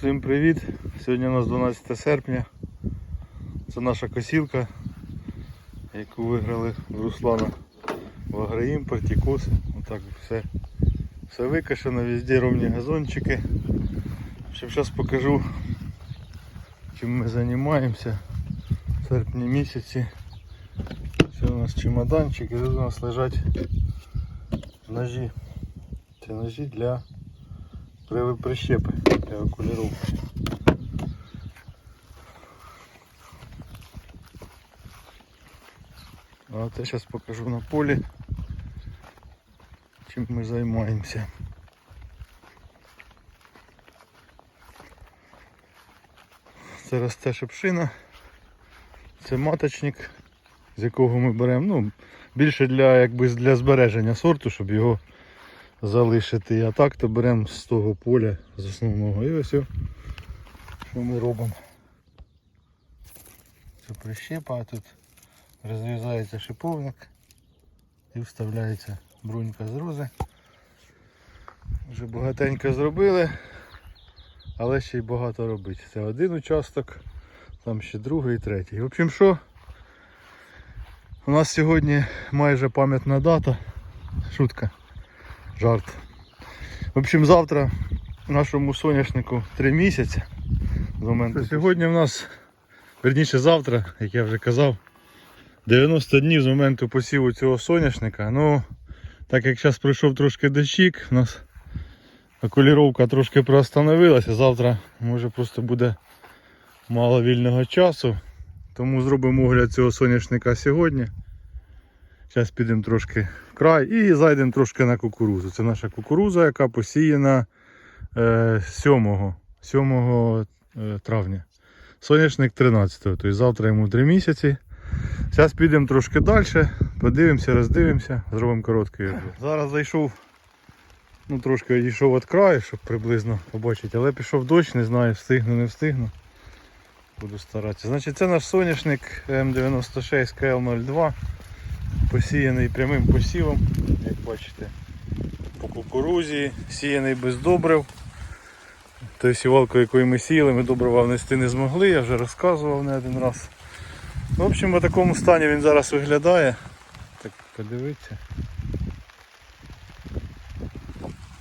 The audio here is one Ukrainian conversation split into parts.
Всім привіт! Сьогодні у нас 12 серпня. Це наша косілка, яку виграли в Руслана в агроімпорті, коси. Отак все, все викашено, везде ровні газончики. Зараз покажу, чим ми займаємося в серпні місяці. Це у нас чемоданчик і тут у нас лежать ножі. Це ножі для при- прищепи для окуліровки. А це зараз покажу на полі, чим ми займаємося. Це росте шипшина, це маточник, з якого ми беремо, ну, більше для, якби, для збереження сорту, щоб його залишити. А так то беремо з того поля, з основного. І ось, що ми робимо. Це прищепа, а тут розрізається шиповник і вставляється брунька з рози. Вже багатенько зробили, але ще й багато робити. Це один участок, там ще другий і третій. В общем, що? У нас сьогодні майже пам'ятна дата. Шутка жарт. В общем, завтра нашому соняшнику 3 місяці. Моменту. Сьогодні в нас, верніше завтра, як я вже казав, 90 днів з моменту посіву цього соняшника. Ну, так як зараз пройшов трошки дощик, у нас окуліровка трошки приостановилася. Завтра може просто буде мало вільного часу. Тому зробимо огляд цього соняшника сьогодні. Зараз підемо трошки в край і зайдемо трошки на кукурузу. Це наша кукуруза, яка посіяна е, 7, 7 е, травня. Соняшник 13, тобто завтра йому 3 місяці. Зараз підемо трошки далі, подивимося, роздивимося, зробимо короткий огляд. Зараз зайшов, ну трошки відійшов від краю, щоб приблизно побачити, але пішов дощ, не знаю, встигну, не встигну. Буду старатися. Значить, це наш соняшник М96 КЛ02 посіяний прямим посівом, як бачите, по кукурузі, сіяний без добрив. Тою сівалкою, якою ми сіяли, ми добрива внести не змогли, я вже розказував не один раз. В общем, в такому стані він зараз виглядає. Так, подивіться.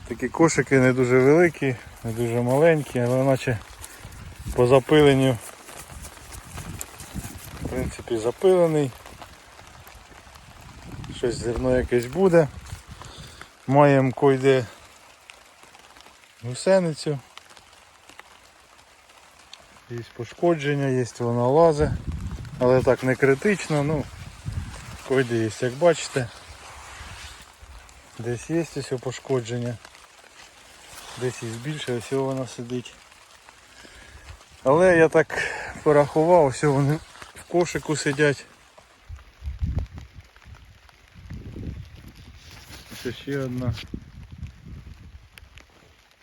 Такі кошики не дуже великі, не дуже маленькі, але наче по запиленню в принципі запилений. Щось зерно якесь буде. Маємо койде гусеницю. Є пошкодження, є вона лазе, але так не критично, ну койде є, як бачите. Десь є ось пошкодження. Десь їх більше, ось вона сидить. Але я так порахував, ось вони в кошику сидять. Ось ще одна.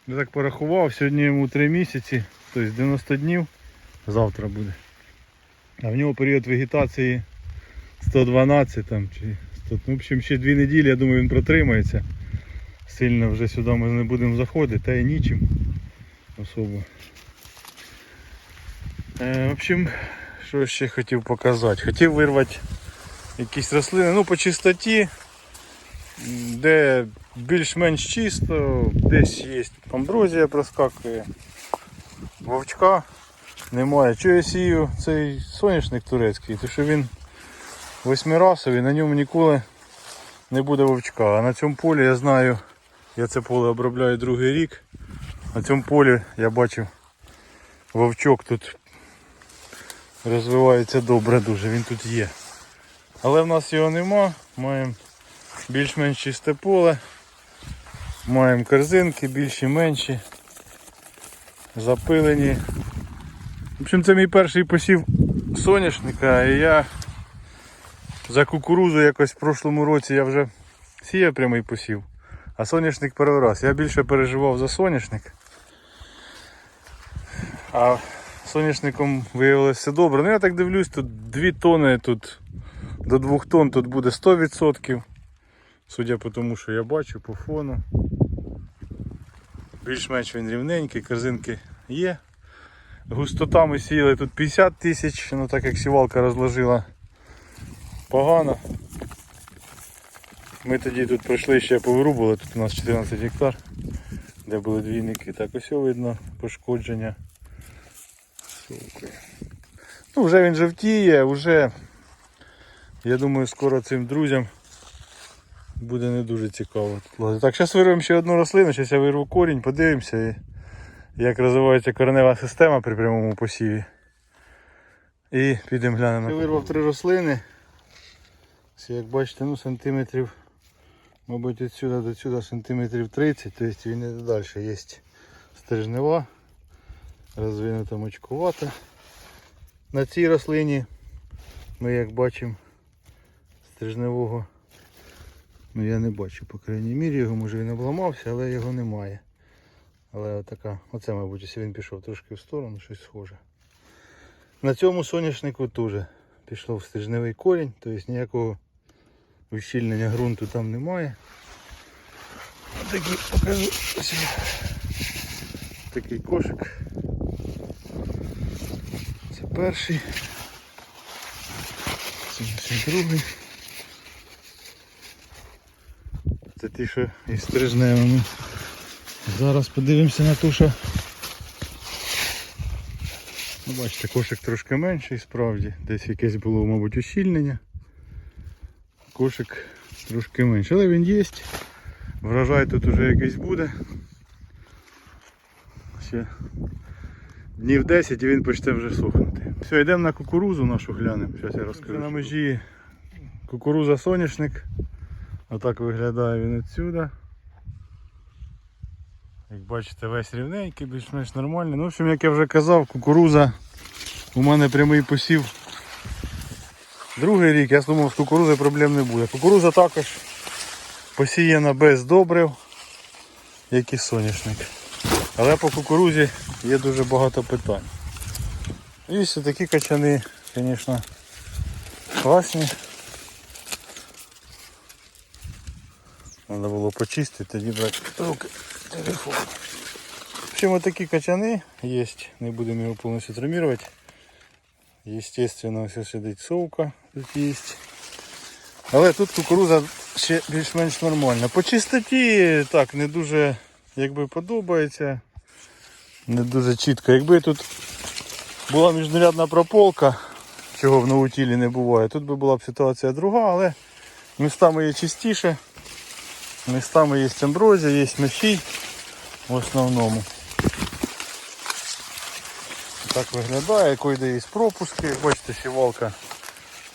Я так порахував, сьогодні йому 3 місяці, тобто 90 днів, завтра буде. А в нього період вегетації 112 там, чи 100, ну, в общем, ще 2 неділі, я думаю, він протримається. Сильно вже сюди ми не будемо заходити, та й нічим особо. Е, в общем, що ще хотів показати? Хотів вирвати якісь рослини, ну по чистоті, де більш-менш чисто, десь є амброзія проскакує, вовчка немає. Чого я сію цей соняшник турецький, то що він восьмирасовий, на ньому ніколи не буде вовчка. А на цьому полі я знаю, я це поле обробляю другий рік. На цьому полі я бачив вовчок тут розвивається добре дуже, він тут є. Але в нас його нема, маємо більш-менш чисте поле, маємо корзинки більші, менші, запилені. В общем, це мій перший посів соняшника і я за кукурузу якось в прошлому році я вже сіяв прямий посів, а соняшник перший раз. Я більше переживав за соняшник. А соняшником виявилося все добре. Ну я так дивлюсь, тут 2 тони, тут до 2 тонн тут буде 100%. Судя по тому, що я бачу по фону. Більш-менш він рівненький, корзинки є. Густота ми сіяли тут 50 тисяч, ну так як сівалка розложила погано. Ми тоді тут пройшли ще повирубували, тут у нас 14 гектар, де були двійники. Так ось видно пошкодження. Сукою. Ну вже він жовтіє, вже я думаю скоро цим друзям буде не дуже цікаво лазити. Так, зараз вирвемо ще одну рослину, зараз я вирву корінь, подивимося, як розвивається коренева система при прямому посіві. І підемо глянемо. Я вирвав три рослини. Як бачите, ну сантиметрів, мабуть, від сюди до сюди сантиметрів 30, тобто він і далі є стрижнева, розвинута мочкувата. На цій рослині ми як бачимо стрижневого Ну я не бачу, по крайній мірі, його може він обламався, але його немає. Але отака, оце, мабуть, якщо він пішов трошки в сторону, щось схоже. На цьому соняшнику теж пішов стрижневий корінь, тобто ніякого ущільнення ґрунту там немає. Такий покажу. Такий кошик. Це перший. Це другий. Це ті, що із стрижневими. Зараз подивимося на ту, що. Ну, бачите, кошик трошки менший справді. Десь якесь було, мабуть, ущільнення. Кошик трошки менший. Але він є. Врожай тут уже якийсь буде. Ще днів 10 і він почне вже сохнути. Все, йдемо на кукурузу нашу глянемо. Зараз я розкажу. На межі кукуруза соняшник. Отак виглядає він відсюди. Як бачите, весь рівненький, більш-менш нормальний. Ну, в общем, як я вже казав, кукуруза у мене прямий посів. Другий рік, я думав, з кукурузи проблем не буде. Кукуруза також посіяна без добрив, як і соняшник. Але по кукурузі є дуже багато питань. І ось такі качани, звісно, класні. Треба було почистити, тоді брати руки телефон. В общем, вот такі качани є, не будемо його повністю травмувати. Естественно, все сидить совка тут є. Але тут кукуруза ще більш-менш нормальна. По чистоті так не дуже якби подобається. Не дуже чітко. Якби тут була міжнарядна прополка, чого в наутілі не буває, тут би була б ситуація друга, але містами є чистіше. Местами є амброзія, є мефій в основному. Так виглядає, койде є пропуски. Як Бачите, сівалка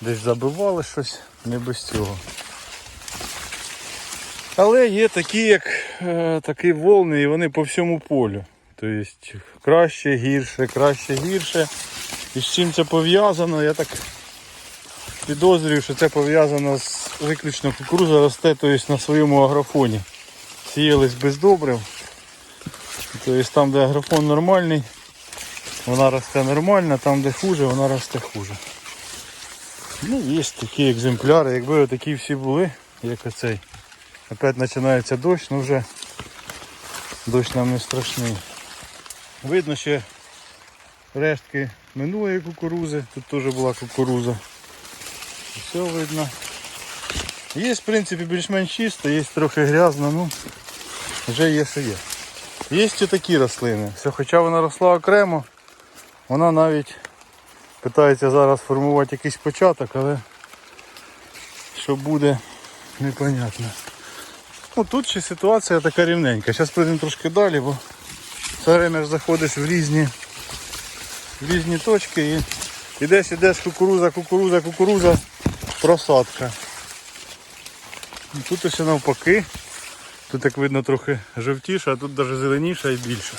десь забивали щось, не без цього. Але є такі, як е, такі волни, і вони по всьому полю. Тобто краще, гірше, краще, гірше. І з чим це пов'язано, я так підозрюю, що це пов'язано з виключно кукуруза росте тобто, на своєму агрофоні. Сіялись без добрив. Тобто там, де агрофон нормальний, вона росте нормально, там де хуже, вона росте хуже. Ну, є такі екземпляри, якби такі всі були, як оцей. Опять починається дощ, ну вже дощ нам не страшний. Видно ще рештки минулої кукурузи, тут теж була кукуруза. Все видно. Є в принципі більш-менш чисто, є трохи грязно, ну вже є що є. Є і такі рослини. Все, хоча вона росла окремо, вона навіть питається зараз формувати якийсь початок, але що буде, непонятно. Ну Тут ще ситуація така рівненька. Зараз пройдемо трошки далі, бо все время заходиш в різні, в різні точки і ідеш, ідеш, кукуруза, кукуруза, кукуруза, просадка. Тут ось навпаки. Тут як видно трохи жовтіше, а тут навіть зеленіше і більше.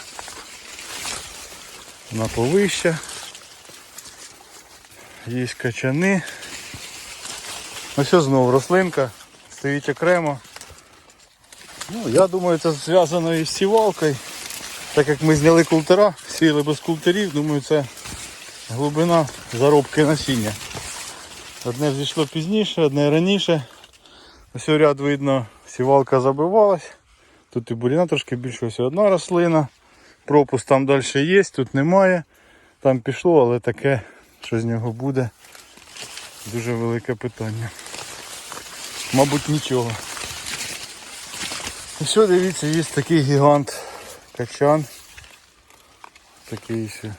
Вона повища. Є качани. Ось знову рослинка, стоїть окремо. Ну, Я думаю, це зв'язано із сівалкою. Так як ми зняли култера, сіяли без култерів, думаю, це глибина заробки насіння. Одне взійшло пізніше, одне раніше. Ось ряд видно, сівалка забивалась. Тут і буріна трошки більше, ось одна рослина. Пропуск там далі є, тут немає. Там пішло, але таке, що з нього буде. Дуже велике питання. Мабуть, нічого. І що, дивіться, є такий гігант качан. Такий ще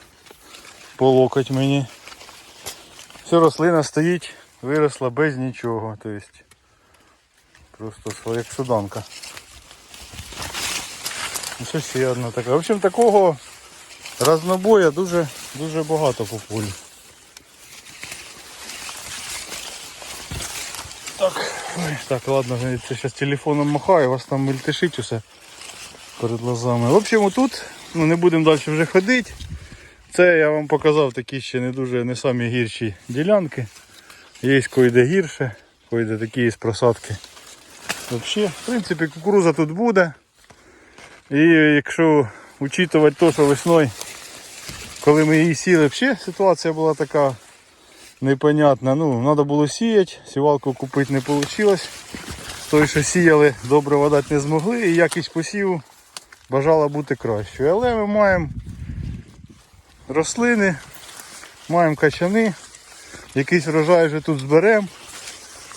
по локоть мені. Все, рослина стоїть, виросла без нічого. Тобто просто своя суданка. І що ще одна така. В общем, такого разнобоя дуже, дуже багато по полі. Так, так, ладно, це зараз телефоном махаю, вас там мельтешить усе перед глазами. В общем, тут ну, не будемо далі вже ходити. Це я вам показав такі ще не дуже не самі гірші ділянки. Є койде гірше, койде такі є просадки. Взагалі, в принципі, кукуруза тут буде. І якщо учитувати те, що весною, коли ми її сіли, взагалі ситуація була така непонятна. Ну, треба було сіяти, сівалку купити не вийшло. Той, що сіяли, добре водати не змогли, і якість посіву бажала бути кращою. Але ми маємо рослини, маємо качани, якийсь врожай вже тут зберемо.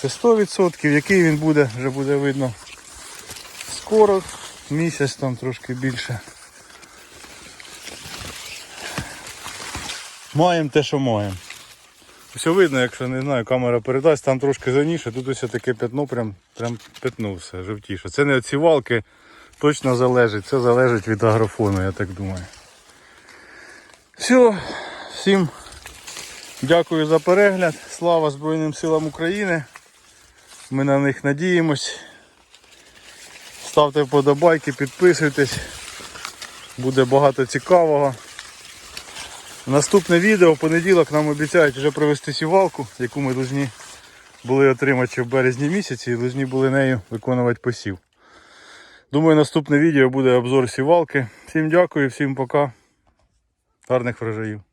Це 100%, який він буде, вже буде видно скоро, місяць там трошки більше. Маємо те, що маємо. Все видно, якщо не знаю, камера передасть, там трошки заніше, тут ось таке пятно, прям, прям пятно все, жовтіше. Це не оці валки точно залежить, це залежить від агрофону, я так думаю. Все, всім дякую за перегляд. Слава Збройним силам України. Ми на них надіємось. Ставте вподобайки, підписуйтесь. Буде багато цікавого. Наступне відео в понеділок нам обіцяють вже привезти сівалку, яку ми повинні були отримати в березні місяці і повинні були нею виконувати посів. Думаю, наступне відео буде обзор сівалки. Всім дякую, всім пока. Гарних врожаїв.